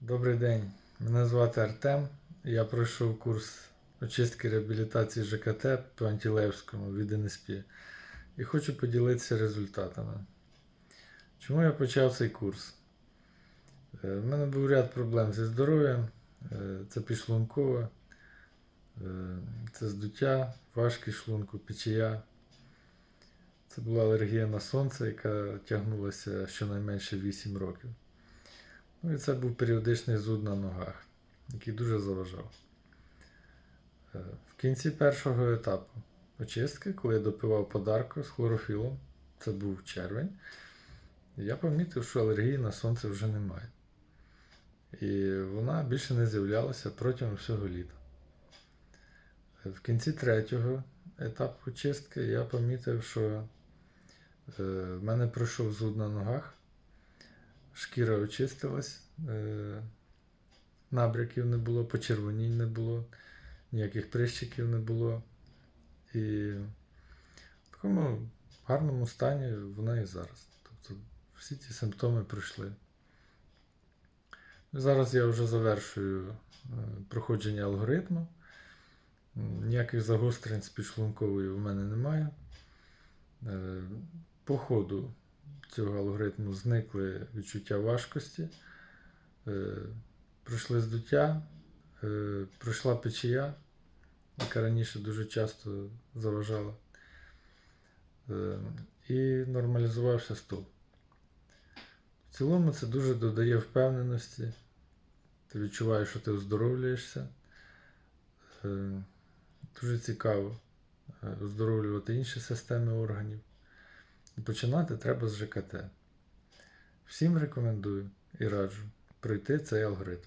Добрий день, мене звати Артем. Я пройшов курс очистки реабілітації ЖКТ по Антілевському від НСП і хочу поділитися результатами. Чому я почав цей курс? Е, В мене був ряд проблем зі здоров'ям, Е, це підшлункове, е, це здуття, важкість шлунку, печія. Це була алергія на сонце, яка тягнулася щонайменше 8 років. Ну і це був періодичний зуд на ногах, який дуже заважав. Е, В кінці першого етапу очистки, коли я допивав подарку з хлорофілом, це був червень, я помітив, що алергії на сонце вже немає. І вона більше не з'являлася протягом всього літа. Е, В кінці третього етапу очистки я помітив, що е, в мене пройшов зуд на ногах, шкіра очистилась, е, набряків не було, почервонінь не було, ніяких прищиків не було. І в такому гарному стані вона і зараз. Тобто всі ці симптоми пройшли. Зараз я вже завершую е, проходження алгоритму. Ніяких загострень з підшлунковою в мене немає. Е, По ходу цього алгоритму зникли відчуття важкості, е, пройшли здуття, е, пройшла печія, яка раніше дуже часто заважала. Е, І нормалізувався стул. В цілому це дуже додає впевненості. Ти відчуваєш, що ти оздоровлюєшся. Дуже цікаво оздоровлювати інші системи органів. Починати треба з ЖКТ. Всім рекомендую і раджу пройти цей алгоритм.